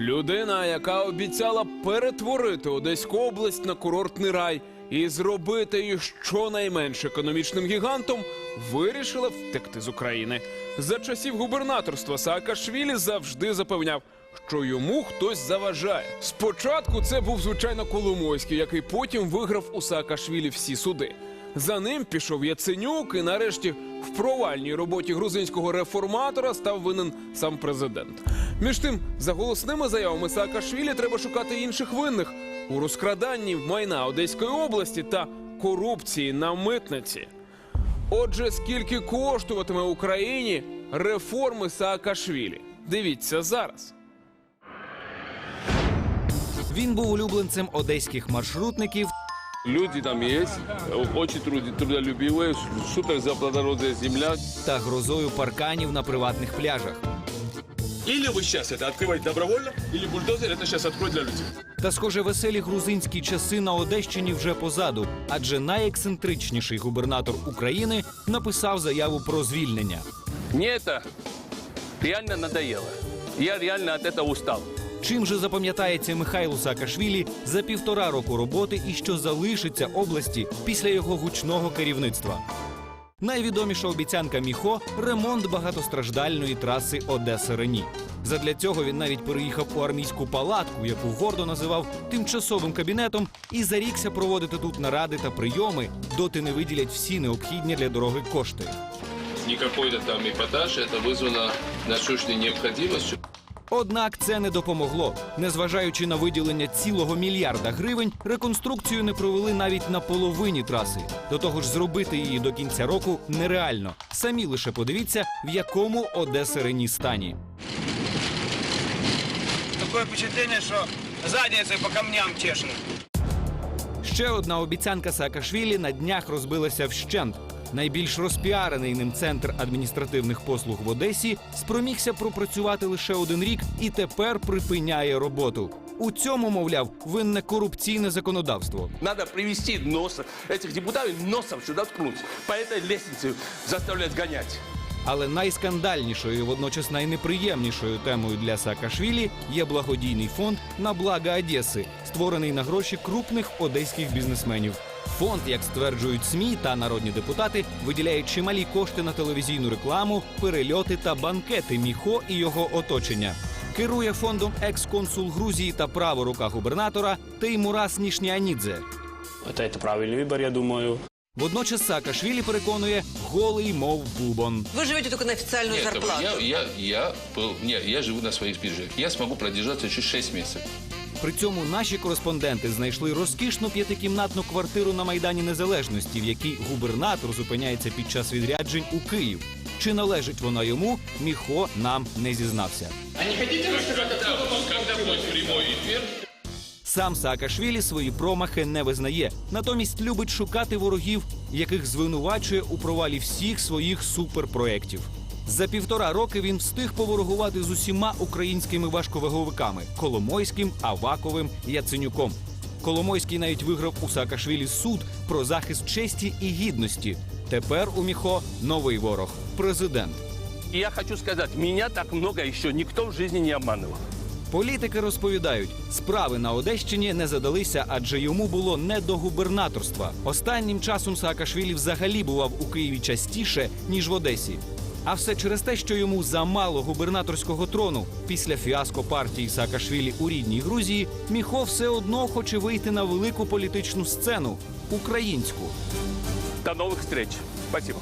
Людина, яка обіцяла перетворити Одеську область на курортний рай і зробити її щонайменш економічним гігантом, вирішила втекти з України. За часів губернаторства Саакашвілі завжди запевняв, що йому хтось заважає. Спочатку це був звичайно Коломойський, який потім виграв у Саакашвілі всі суди. За ним пішов Яценюк, і нарешті в провальній роботі грузинського реформатора став винен сам президент. Між тим, за голосними заявами Саакашвілі треба шукати інших винних у розкраданні майна Одеської області та корупції на митниці. Отже, скільки коштуватиме Україні реформи Саакашвілі? Дивіться зараз. Він був улюбленцем одеських маршрутників Люди там есть, очень труд- трудолюбивые, супер плодородная земля. та грозою парканів на приватних пляжах. Или вы сейчас это открываете добровольно, или бульдозер это сейчас откроет для людей. Та, схоже, веселі грузинські часи на Одещині вже позаду, адже найексцентричніший губернатор України написав заяву про звільнення. Мне это реально надоело. Я реально от этого устал. Чим же запам'ятається Михайлу Саакашвілі за півтора року роботи і що залишиться області після його гучного керівництва? Найвідоміша обіцянка Міхо ремонт багатостраждальної траси Одеса Рені. Задля цього він навіть переїхав у армійську палатку, яку гордо називав тимчасовим кабінетом, і зарікся проводити тут наради та прийоми, доти не виділять всі необхідні для дороги кошти. Не какой-то там эпатаж, это вызвано насущной необходимостью. Однак це не допомогло. Незважаючи на виділення цілого мільярда гривень, реконструкцію не провели навіть на половині траси. До того ж, зробити її до кінця року нереально. Самі лише подивіться, в якому Одеса Рені стані. Такое впечатление, что задницей по камням чешет. Ще одна обіцянка Саакашвілі на днях розбилася вщент. Найбільш розпіарений ним центр адміністративних послуг в Одесі спромігся пропрацювати лише один рік і тепер припиняє роботу. У цьому, мовляв, винне корупційне законодавство. Надо привести нос этих депутатов носом сюда ткнуть. По этой лестнице заставлять гонять. Але найскандальнішою і водночас найнеприємнішою темою для Саакашвілі є благодійний фонд на благо Одеси, створений на гроші крупних одеських бізнесменів. Фонд, як стверджують СМІ та народні депутати, виділяє чималі кошти на телевізійну рекламу, перельоти та банкети Міхо і його оточення. Керує фондом екс-консул Грузії та права рука губернатора Теймурас Нішніанідзе. Это, это правильный выбор, я думаю. Водночас Саакашвілі переконує голий, мов бубон. Вы живете только на официальную Нет, зарплату. я, я, я, был- нет, я живу на своих сбережениях. Я смогу продержаться еще 6 месяцев. При цьому наші кореспонденти знайшли розкішну п'ятикімнатну квартиру на Майдані Незалежності, в якій губернатор зупиняється під час відряджень у Київ. Чи належить вона йому, Міхо нам не зізнався. Сам Саакашвілі свої промахи не визнає, натомість любить шукати ворогів, яких звинувачує у провалі всіх своїх суперпроєктів. За півтора роки він встиг поворогувати з усіма українськими важковаговиками Коломойським, Аваковим, Яценюком. Коломойський навіть виграв у Саакашвілі суд про захист честі і гідності. Тепер у Міхо новий ворог президент. И я хочу сказать, меня так много еще никто в жизни не обманывал. Політики розповідають, справи на Одещині не задалися, адже йому було не до губернаторства. Останнім часом Саакашвілі взагалі бував у Києві частіше ніж в Одесі. А все через те, що йому замало губернаторського трону. Після фіаско партії Саакашвілі у рідній Грузії Міхо все одно хоче вийти на велику політичну сцену українську. До нових встреч. Спасибо.